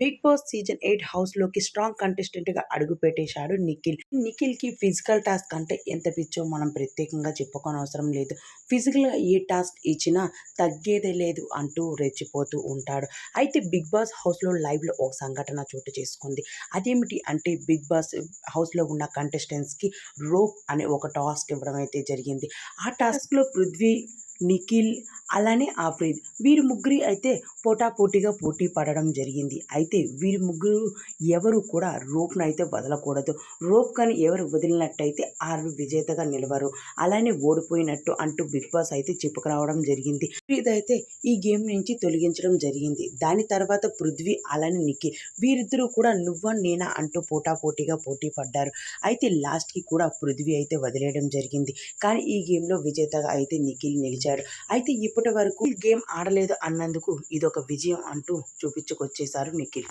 Big boss season eight హౌస్లోకి strong కంటెస్టెంట్గా అడుగు పెట్టేశాడు నిఖిల్. నిఖిల్కి ఫిజికల్ టాస్క్ అంటే ఎంత పిచ్చో మనం ప్రత్యేకంగా చెప్పుకోని అవసరం లేదు. ఫిజికల్గా ఏ టాస్క్ ఇచ్చినా తగ్గేదే లేదు అంటూ రెచ్చిపోతూ ఉంటాడు. అయితే బిగ్ బాస్ హౌస్లో లైవ్లో ఒక సంఘటన చోటు చేసుకుంది. అదేమిటి అంటే బిగ్ బాస్ హౌస్లో ఉన్న కంటెస్టెంట్స్కి రోప్ అనే ఒక టాస్క్ ఇవ్వడం అయితే జరిగింది. ఆ టాస్క్లో పృథ్వీ నిఖిల్ అలానే ఆఫ్రీద్. వీరి ముగ్గురి అయితే పోటాపోటీగా పోటీ పడడం జరిగింది. అయితే వీరి ముగ్గురు ఎవరు కూడా రోప్ను అయితే వదలకూడదు. రోప్ కానీ ఎవరు వదిలినట్టయితే ఆరు విజేతగా నిలవరు. అలానే ఓడిపోయినట్టు అంటూ బిగ్ బాస్ అయితే చెప్పుకురావడం జరిగింది. అయితే ఈ గేమ్ నుంచి తొలగించడం జరిగింది. దాని తర్వాత పృథ్వీ అలానే నిఖిల్ వీరిద్దరూ కూడా నువ్వా నేనా అంటూ పోటాపోటీగా పోటీ పడ్డారు. అయితే లాస్ట్కి కూడా పృథ్వీ అయితే వదిలేయడం జరిగింది. కానీ ఈ గేమ్లో విజేతగా అయితే నిఖిల్ నిలిచాడు. అయితే ఇప్పటి వరకు గేమ్ ఆడలేదు అన్నందుకు ఇదొక విజయం అంటూ చూపించుకొచ్చేశారు నిఖిల్.